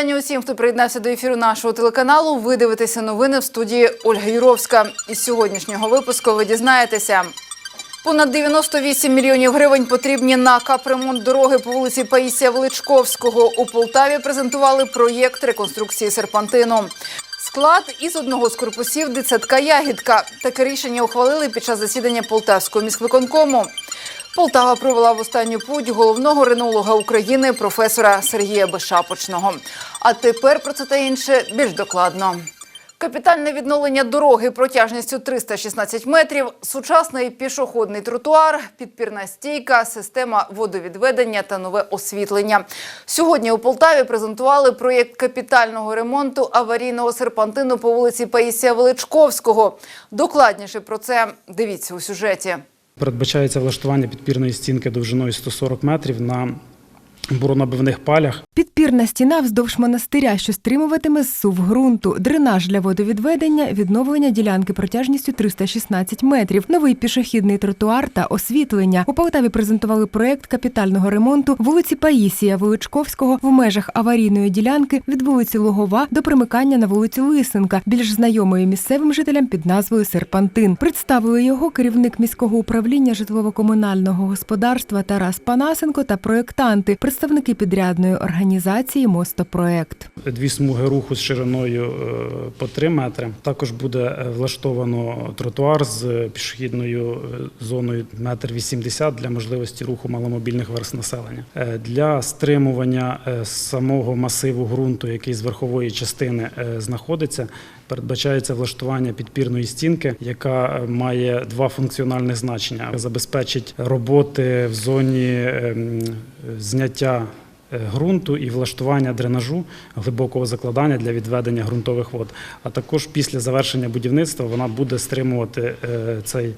вітання усім, хто приєднався до ефіру нашого телеканалу. Ви дивитеся новини в студії Ольга Юровська. Із сьогоднішнього випуску ви дізнаєтеся. Понад 98 мільйонів гривень потрібні на капремонт дороги по вулиці Паїсія Величковського. У Полтаві презентували проєкт реконструкції серпантину. Склад із одного з корпусів дитсадка Ягідка. Таке рішення ухвалили під час засідання Полтавського міськвиконкому. Полтава провела в останню путь головного ренолога України професора Сергія Бешапочного. А тепер про це та інше більш докладно. Капітальне відновлення дороги протяжністю 316 метрів, сучасний пішохідний тротуар, підпірна стійка, система водовідведення та нове освітлення. Сьогодні у Полтаві презентували проєкт капітального ремонту аварійного серпантину по вулиці Паїсія Величковського. Докладніше про це дивіться у сюжеті. Передбачається влаштування підпірної стінки довжиною 140 метрів на буронабивних палях. Підпірна стіна вздовж монастиря, що стримуватиме зсув ґрунту, дренаж для водовідведення, відновлення ділянки протяжністю 316 метрів, новий пішохідний тротуар та освітлення. У Полтаві презентували проект капітального ремонту вулиці Паїсія Величковського. В межах аварійної ділянки від вулиці Лугова до примикання на вулицю Лисенка, більш знайомої місцевим жителям під назвою Серпантин. Представили його керівник міського управління житлово-комунального господарства Тарас Панасенко та проєктанти, представники підрядної організації Мостопроект. Дві смуги руху з шириною е, по 3 метри. Також буде е, влаштовано тротуар з пішохідною е, зоною метр 80 для можливості руху маломобільних верст населення. Для стримування самого масиву ґрунту, який з верхової частини знаходиться, передбачається влаштування підпірної стінки, яка має два функціональних значення: забезпечить роботи в зоні ем, зняття ґрунту і влаштування дренажу глибокого закладання для відведення ґрунтових вод. А також після завершення будівництва вона буде стримувати е, цей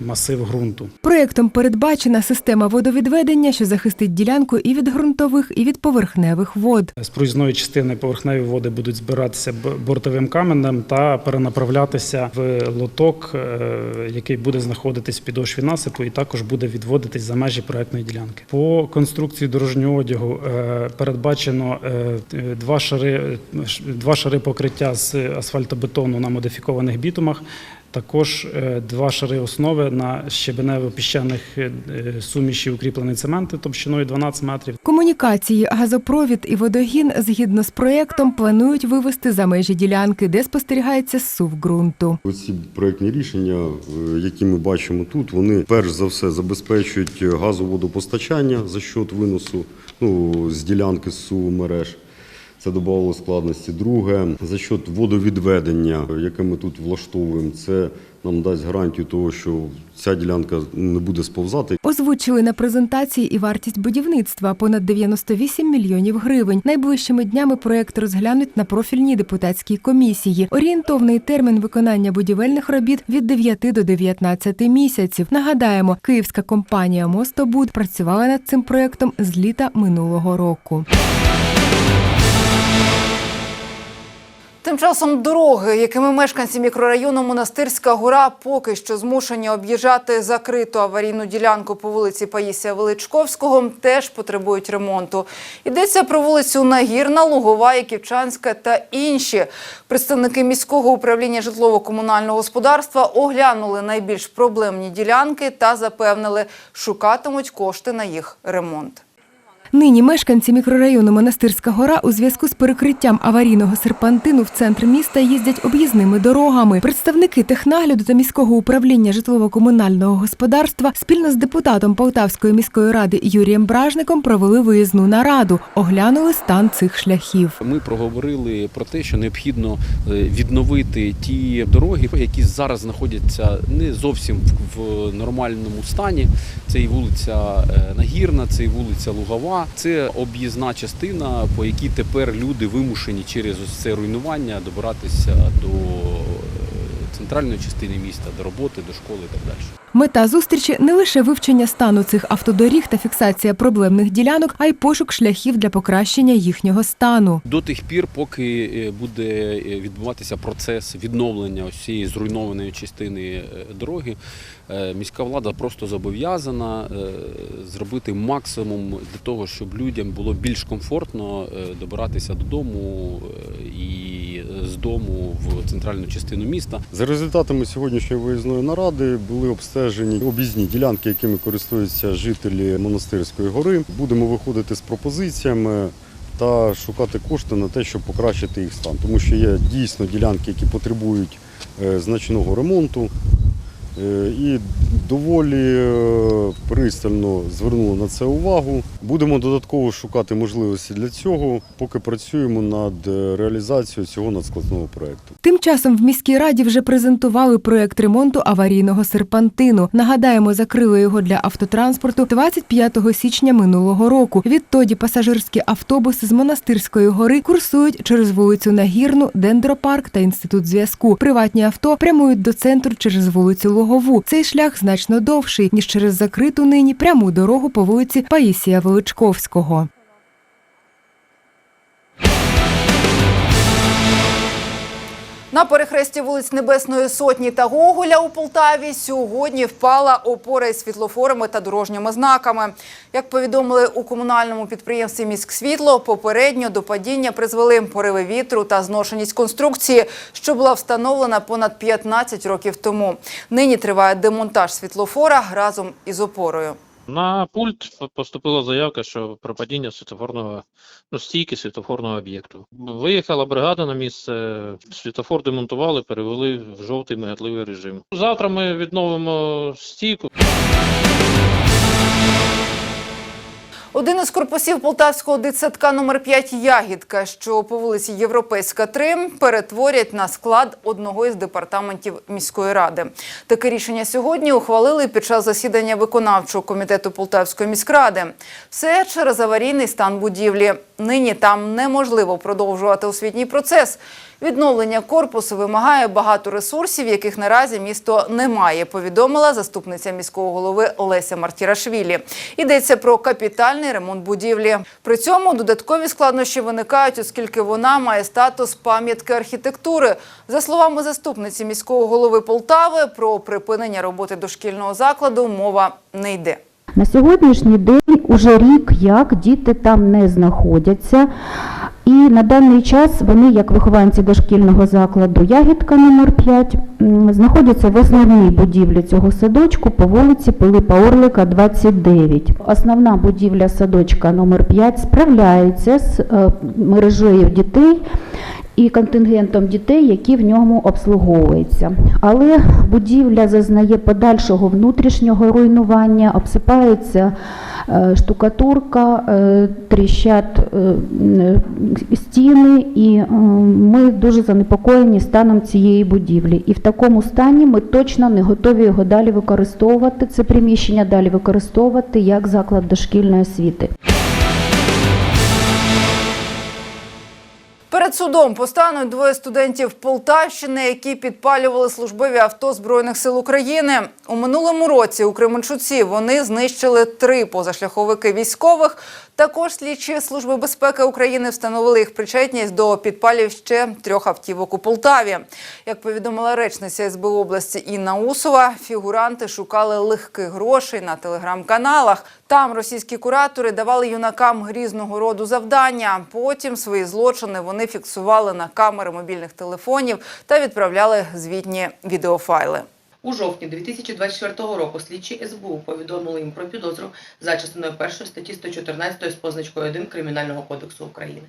масив ґрунту. Проєктом передбачена система водовідведення, що захистить ділянку і від ґрунтових, і від поверхневих вод. З проїзної частини поверхневі води будуть збиратися бортовим каменем та перенаправлятися в лоток, е, який буде знаходитись в підошві насипу, і також буде відводитись за межі проектної ділянки. По конструкції дорожнього одягу е, передбачено е, два шари, два шари покриття з асфальтобетону на модифікованих бітумах. Також е, два шари основи на щебенево-піщаних е, е, суміші укріплений цемент товщиною 12 метрів. Комунікації, газопровід і водогін згідно з проєктом планують вивести за межі ділянки, де спостерігається зсув ґрунту. Оці проектні рішення, які ми бачимо тут, вони перш за все забезпечують газоводопостачання за счет виносу ну, з ділянки СУ мереж. Це додавало складності. Друге, за счет водовідведення, яке ми тут влаштовуємо, це нам дасть гарантію того, що ця ділянка не буде сповзати. Озвучили на презентації і вартість будівництва понад 98 мільйонів гривень. Найближчими днями проект розглянуть на профільній депутатській комісії. Орієнтовний термін виконання будівельних робіт від 9 до 19 місяців. Нагадаємо, київська компанія Мостобуд працювала над цим проектом з літа минулого року. Тим часом дороги, якими мешканці мікрорайону Монастирська гора поки що змушені об'їжджати закриту аварійну ділянку по вулиці Паїсія Величковського, теж потребують ремонту. Йдеться про вулицю Нагірна, Лугова, Яківчанська та інші. Представники міського управління житлово-комунального господарства оглянули найбільш проблемні ділянки та запевнили, шукатимуть кошти на їх ремонт. Нині мешканці мікрорайону Монастирська гора у зв'язку з перекриттям аварійного серпантину в центр міста їздять об'їзними дорогами. Представники технагляду та міського управління житлово-комунального господарства спільно з депутатом Полтавської міської ради Юрієм Бражником провели виїзну нараду, оглянули стан цих шляхів. Ми проговорили про те, що необхідно е, відновити ті дороги, які зараз знаходяться не зовсім в- нормальному стані. Це і вулиця е, Нагірна, це і вулиця Лугова. Це об'їзна частина, по якій тепер люди вимушені через ось це руйнування добиратися до е, центральної частини міста, до роботи, до школи і так далі. Мета зустрічі не лише вивчення стану цих автодоріг та фіксація проблемних ділянок, а й пошук шляхів для покращення їхнього стану. До тих пір, поки е, буде е, відбуватися процес відновлення ось цієї зруйнованої частини дороги, міська влада просто зобов'язана е, зробити максимум для того, щоб людям було більш комфортно е, добиратися додому е, і з дому в центральну частину міста. За результатами сьогоднішньої виїзної наради були обстежені об'їзні ділянки, якими користуються жителі монастирської гори. Будемо виходити з пропозиціями та шукати кошти на те, щоб покращити їх стан, тому що є дійсно ділянки, які потребують е, значного ремонту. Е, І доволі е, пристально звернули на це увагу. Будемо додатково шукати можливості для цього, поки працюємо над е, реалізацією цього надскладного проекту. Тим часом в міській раді вже презентували проект ремонту аварійного серпантину. Нагадаємо, закрили його для автотранспорту 25 січня минулого року. Відтоді пасажирські автобуси з монастирської гори курсують через вулицю Нагірну, Дендропарк та інститут зв'язку. Приватні авто прямують до центру через вулицю Лугову. Цей шлях значно довший ніж через закриту нині пряму дорогу по вулиці Паїсія Величковського. На перехресті вулиць Небесної Сотні та Гоголя у Полтаві сьогодні впала опора із світлофорами та дорожніми знаками. Як повідомили у комунальному підприємстві «Міськсвітло», попередньо до падіння призвели пориви вітру та зношеність конструкції, що була встановлена понад 15 років тому. Нині триває демонтаж світлофора разом із опорою. На пульт поступила заявка, що про падіння світофорного ну, стійки світофорного об'єкту. Виїхала бригада на місце, світофор демонтували, перевели в жовтий мигатливий режим. Завтра ми відновимо стійку. Один із корпусів полтавського дитсадка номер 5 Ягідка, що по вулиці Європейська 3, перетворять на склад одного із департаментів міської ради. Таке рішення сьогодні ухвалили під час засідання виконавчого комітету Полтавської міськради. Все через аварійний стан будівлі. Нині там неможливо продовжувати освітній процес. Відновлення корпусу вимагає багато ресурсів, яких наразі місто не має, повідомила заступниця міського голови Леся Мартірашвілі. Йдеться про капітальний ремонт будівлі. При цьому додаткові складнощі виникають, оскільки вона має статус пам'ятки архітектури. За словами заступниці міського голови Полтави, про припинення роботи дошкільного закладу мова не йде. На сьогоднішній день уже рік як діти там не знаходяться. І на даний час вони, як вихованці дошкільного закладу Ягідка номер 5 знаходяться в основній будівлі цього садочку по вулиці Пилипа Орлика, 29. Основна будівля садочка номер 5 справляється з е, мережею дітей і контингентом дітей, які в ньому обслуговуються. Але будівля зазнає подальшого внутрішнього руйнування, обсипається штукатурка, тріщат тріщать е, стіни, і е, ми дуже занепокоєні станом цієї будівлі. І в такому стані ми точно не готові його далі використовувати, це приміщення далі використовувати як заклад дошкільної освіти. Перед судом постануть двоє студентів Полтавщини, які підпалювали службові авто Збройних сил України. У минулому році у Кременчуці вони знищили три позашляховики військових. Також слідчі Служби безпеки України встановили їх причетність до підпалів ще трьох автівок у Полтаві. Як повідомила речниця СБУ області Інна Усова, фігуранти шукали легких грошей на телеграм-каналах. Там російські куратори давали юнакам різного роду завдання. Потім свої злочини вони фіксували на камери мобільних телефонів та відправляли звітні відеофайли. У жовтні 2024 року слідчі СБУ повідомили їм про підозру за частиною першої статті 114 з позначкою 1 Кримінального кодексу України.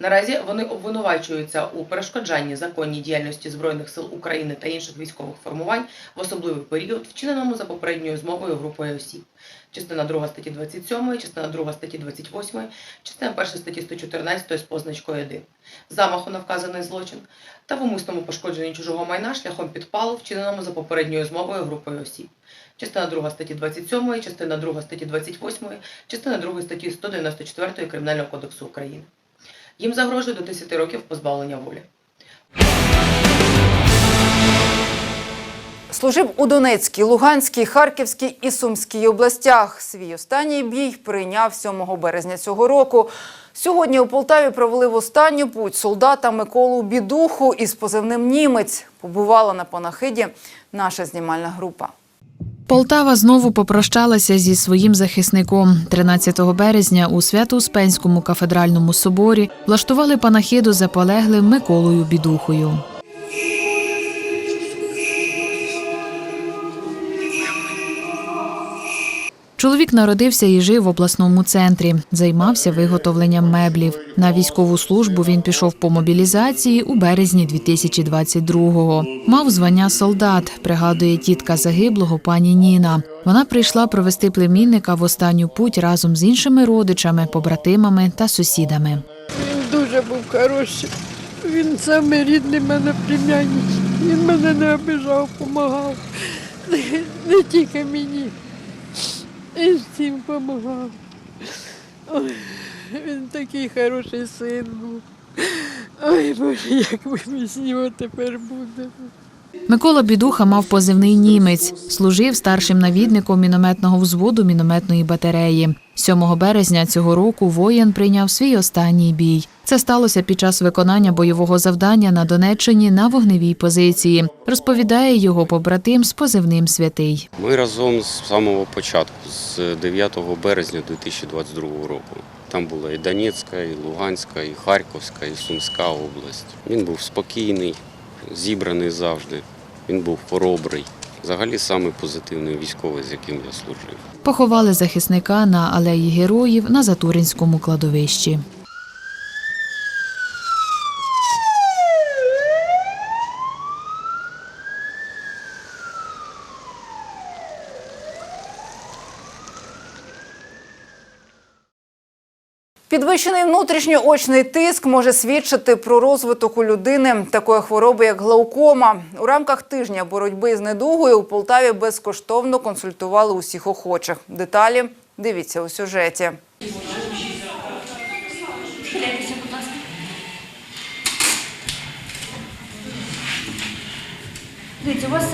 Наразі вони обвинувачуються у перешкоджанні законній діяльності Збройних сил України та інших військових формувань в особливий період, вчиненому за попередньою змовою групою осіб. Частина 2 статті 27, частина 2 статті 28, частина 1 статті 114 з позначкою 1. Замаху на вказаний злочин та в умисному пошкодженні чужого майна шляхом підпалу, вчиненому за попередньою змовою групою осіб. Частина 2 статті 27, частина 2 статті 28, частина 2 статті 194 Кримінального кодексу України. Їм загрожує до 10 років позбавлення волі. Служив у Донецькій, Луганській, Харківській і Сумській областях. Свій останній бій прийняв 7 березня цього року. Сьогодні у Полтаві провели в останню путь солдата Миколу Бідуху із позивним Німець. Побувала на панахиді наша знімальна група. Полтава знову попрощалася зі своїм захисником. 13 березня у Свято-Успенському кафедральному соборі влаштували панахиду за полеглим Миколою Бідухою. Чоловік народився і жив в обласному центрі, займався виготовленням меблів. На військову службу він пішов по мобілізації у березні 2022-го. Мав звання солдат, пригадує тітка загиблого пані Ніна. Вона прийшла провести племінника в останню путь разом з іншими родичами, побратимами та сусідами. Він дуже був хороший. Він саме рідний мене племянник. Він мене не обіжав, допомагав. Не, не тільки мені. І всім допомагав. Він такий хороший син був. Ой, Боже, як ми без нього тепер будемо. Микола Бідуха мав позивний німець, служив старшим навідником мінометного взводу мінометної батареї. 7 березня цього року воїн прийняв свій останній бій. Це сталося під час виконання бойового завдання на Донеччині на вогневій позиції. Розповідає його побратим з позивним святий. Ми разом з самого початку, з 9 березня 2022 року. Там була і Донецька, і Луганська, і Харківська, і Сумська область. Він був спокійний, зібраний завжди. Він був хоробрий. Взагалі самий позитивний військовий, з яким я служив. Поховали захисника на алеї героїв на Затуринському кладовищі. Підвищений внутрішньоочний тиск може свідчити про розвиток у людини такої хвороби, як глаукома. У рамках тижня боротьби з недугою у Полтаві безкоштовно консультували усіх охочих. Деталі дивіться у сюжеті. Дивіться, у вас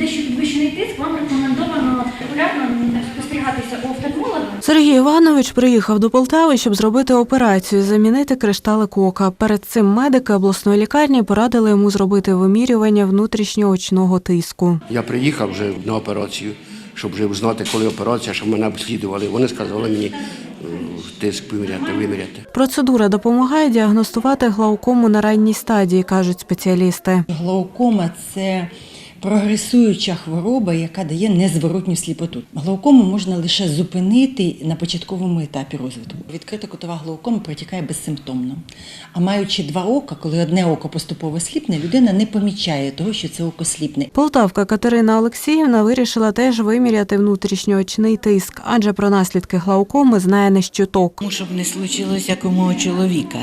е, дещо підвищений тиск, вам рекомендовано регулярно спостерігатися у офтальмолога. Сергій Іванович приїхав до Полтави, щоб зробити операцію, замінити кришталик ока. Перед цим медики обласної лікарні порадили йому зробити вимірювання внутрішньоочного тиску. Я приїхав вже на операцію, щоб вже знати, коли операція, щоб мене обслідували. Вони сказали мені е, тиск виміряти, виміряти. Процедура допомагає діагностувати глаукому на ранній стадії, кажуть спеціалісти. Глаукома це прогресуюча хвороба, яка дає незворотню сліпоту. Глаукому можна лише зупинити на початковому етапі розвитку. Відкрита кутова глаукома протікає безсимптомно. А маючи два ока, коли одне око поступово сліпне, людина не помічає того, що це око сліпне. Полтавка Катерина Олексіївна вирішила теж виміряти внутрішньоочний тиск, адже про наслідки глаукоми знає не щоток. Щоб не случилось як у мого чоловіка.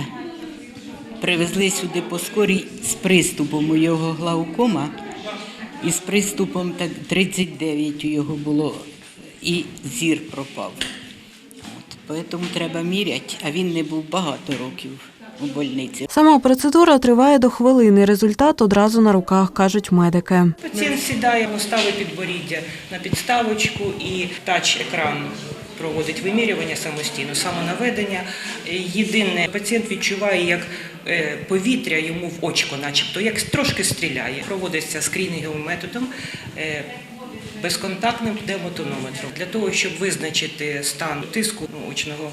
Привезли сюди по скорій з приступом у його глаукома, і з приступом так 39 у його було, і зір пропав. От, тому треба міряти, а він не був багато років у больниці. Сама процедура триває до хвилини. Результат одразу на руках, кажуть медики. Пацієнт сідає, ставить підборіддя на підставочку і тач-екран проводить вимірювання самостійно, самонаведення. Єдине, пацієнт відчуває, як повітря йому в очко, начебто, як трошки стріляє. Проводиться скрінінговим методом. е, Безконтактним демотонометром для того, щоб визначити стан тиску очного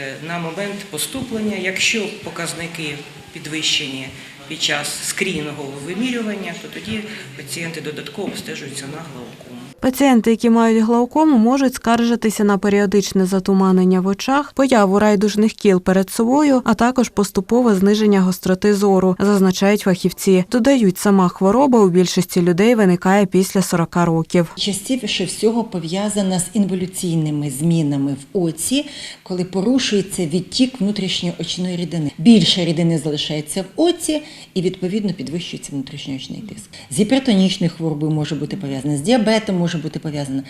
е, на момент поступлення. Якщо показники підвищені під час скрінінгового вимірювання, то тоді пацієнти додатково обстежуються на глаукому. Пацієнти, які мають глаукому, можуть скаржитися на періодичне затуманення в очах, появу райдужних кіл перед собою, а також поступове зниження гостроти зору, зазначають фахівці. Додають, сама хвороба у більшості людей виникає після 40 років. Частіше всього пов'язана з інволюційними змінами в оці, коли порушується відтік внутрішньоочної рідини. Більше рідини залишається в оці і відповідно підвищується внутрішньоочний тиск. З гіпертонічною хворобою може бути пов'язана, з діабетом може бути пов'язана.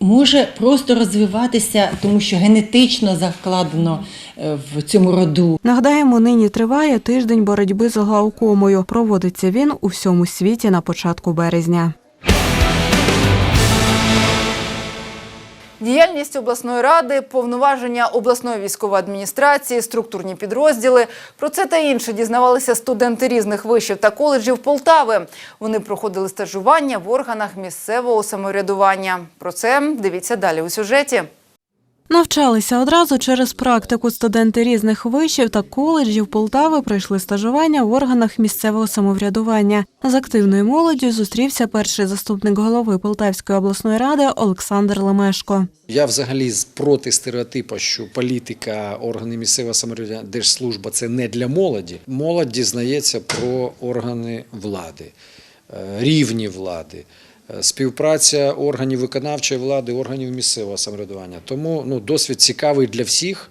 може просто розвиватися, тому що генетично закладено е, в цьому роду. Нагадаємо, нині триває тиждень боротьби з глаукомою. Проводиться він у всьому світі на початку березня. Діяльність обласної ради, повноваження обласної військової адміністрації, структурні підрозділи. Про це та інше дізнавалися студенти різних вишів та коледжів Полтави. Вони проходили стажування в органах місцевого самоврядування. Про це дивіться далі у сюжеті. Навчалися одразу через практику студенти різних вишів та коледжів Полтави пройшли стажування в органах місцевого самоврядування. З активною молоддю зустрівся перший заступник голови Полтавської обласної ради Олександр Лемешко. Я взагалі проти стереотипу, що політика, органи місцевого самоврядування, держслужба це не для молоді. Молодь дізнається про органи влади, е, рівні влади. Співпраця органів виконавчої влади, органів місцевого самоврядування. Тому ну, досвід цікавий для всіх,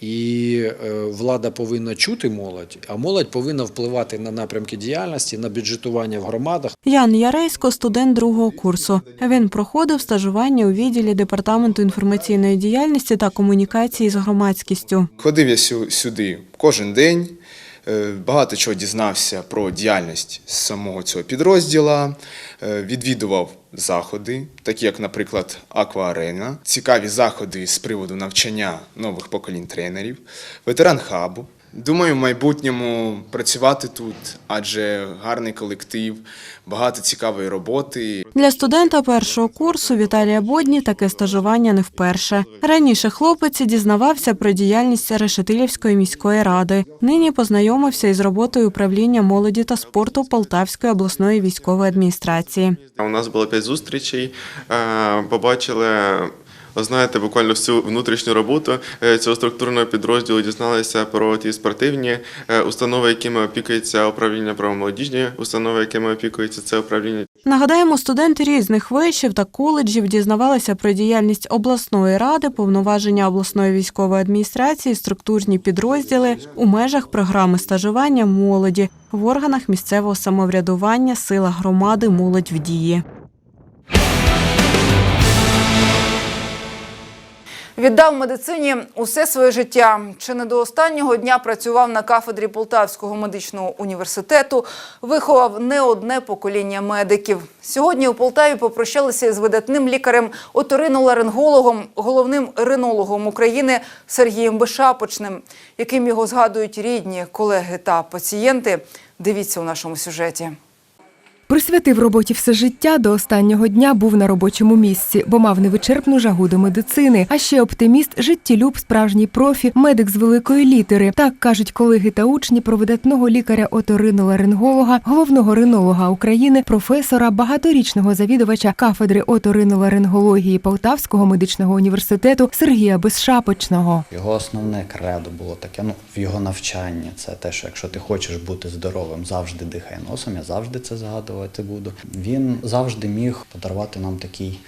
і е, влада повинна чути молодь, а молодь повинна впливати на напрямки діяльності, на бюджетування в громадах. Ян Яресько, студент другого курсу. Він проходив стажування у відділі департаменту інформаційної діяльності та комунікації з громадськістю. Ходив я сю- сюди кожен день, багато чого дізнався про діяльність самого цього підрозділа, е, відвідував заходи, такі як, наприклад, Акваарена, цікаві заходи з приводу навчання нових поколінь тренерів, ветеран хабу. Думаю, в майбутньому працювати тут, адже гарний колектив, багато цікавої роботи. Для студента першого курсу Віталія Бодні таке стажування не вперше. Раніше хлопець дізнавався про діяльність Решетилівської міської ради. Нині познайомився із роботою управління молоді та спорту Полтавської обласної військової адміністрації. У нас було п'ять зустрічей. Е, Побачили, знаєте, буквально всю внутрішню роботу е, цього структурного підрозділу. Дізналися про ті спортивні е, установи, якими опікується управління правомолодіжні установи, якими опікується це управління. Нагадаємо, студенти різних вишів та коледжів дізнавалися про діяльність обласної ради, повноваження обласної військової адміністрації, структурні підрозділи у межах програми стажування молоді в органах місцевого самоврядування Сила громади Молодь в дії. Віддав медицині усе своє життя. Чи не до останнього дня працював на кафедрі Полтавського медичного університету, виховав не одне покоління медиків. Сьогодні у Полтаві попрощалися з видатним лікарем, оториноларингологом, головним ринологом України Сергієм Бешапочним, яким його згадують рідні, колеги та пацієнти. Дивіться у нашому сюжеті. Присвятив роботі все життя до останнього дня був на робочому місці, бо мав невичерпну жагу до медицини. А ще оптиміст, життєлюб, справжній профі, медик з великої літери. Так кажуть колеги та учні про видатного лікаря оториноларинголога, головного ринолога України, професора, багаторічного завідувача кафедри оториноларингології Полтавського медичного університету Сергія Безшапочного. Його основне кредо було таке, ну, в його навчанні. Це те, що якщо ти хочеш бути здоровим, завжди дихай носом, я завжди це згадувати буду. Він завжди міг подарувати нам такий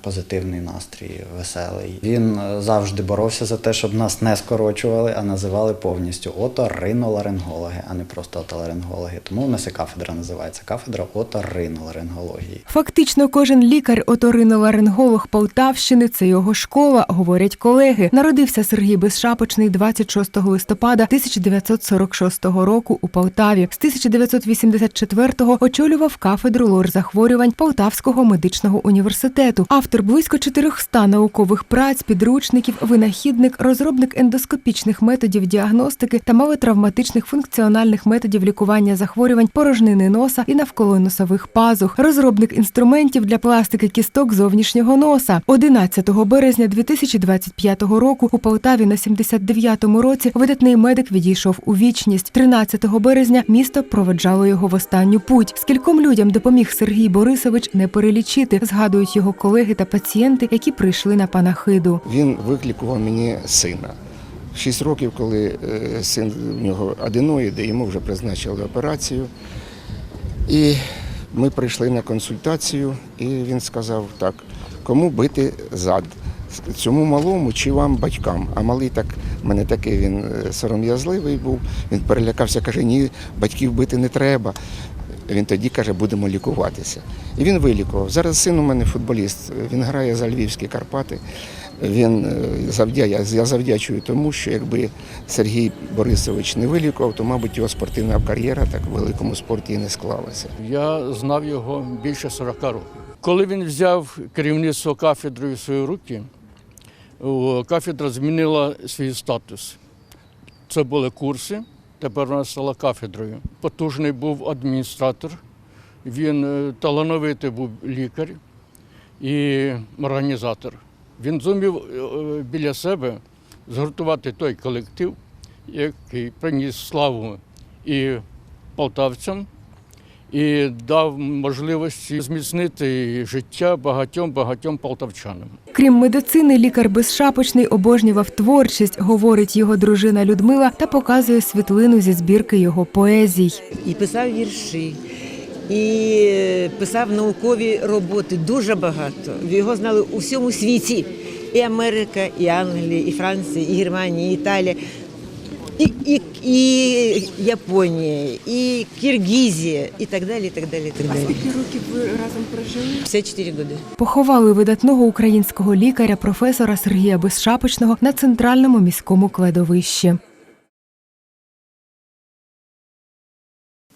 позитивний настрій, веселий. Він е, завжди боровся за те, щоб нас не скорочували, а називали повністю оториноларингологи, а не просто отоларингологи. Тому у нас і кафедра називається кафедра оториноларингології. Фактично, кожен лікар оториноларинголог Полтавщини це його школа, говорять колеги. Народився Сергій Безшапочний 26 листопада 1946 року у Полтаві. З 1984-го очолював кафедру лор-захворювань Полтавського медичного університету. Автор близько 400 наукових праць, підручників, винахідник, розробник ендоскопічних методів діагностики та малотравматичних функціональних методів лікування захворювань порожнини носа і навколоносових пазух, розробник інструментів для пластики кісток зовнішнього носа. 11 березня 2025 року у Полтаві на 79-му році видатний медик відійшов у вічність. 13 березня місто проведжало його в останню путь. Скільком людям допоміг Сергій Борисович не перелічити, згадують його колеги та пацієнти, які прийшли на панахиду. Він викликував мені сина. Шість років, коли е, син в нього аденоїди, йому вже призначили операцію. І ми прийшли на консультацію, і він сказав так, кому бити зад? Цьому малому чи вам батькам? А малий так, мене такий він е, сором'язливий був, він перелякався, каже, ні, батьків бити не треба. Він тоді каже, будемо лікуватися. І він вилікував. Зараз син у мене футболіст. Він грає за Львівські Карпати. Він е, завдя... я завдячую тому, що якби Сергій Борисович не вилікував, то, мабуть, його спортивна кар'єра так в великому спорті і не склалася. Я знав його більше 40 років. Коли він взяв керівництво кафедрою в свої руки, кафедра змінила свій статус. Це були курси, тепер вона стала кафедрою. Потужний був адміністратор, він е, талановитий був лікар і організатор. Він зумів е, е, біля себе згуртувати той колектив, який приніс славу і полтавцям, і дав можливості зміцнити життя багатьом багатьом полтавчанам. Крім медицини, лікар безшапочний обожнював творчість, говорить його дружина Людмила та показує світлину зі збірки його поезій. і писав вірші, і е, писав наукові роботи дуже багато. Його знали у всьому світі. І Америка, і Англія, і Франція, і Германія, і Італія, і, и, и Японія, і Киргизия, і так далі. и так далі, и так далі. років ви разом прожили? 54 роки. Поховали видатного українського лікаря, професора Сергія Безшапочного на центральному міському кладовищі.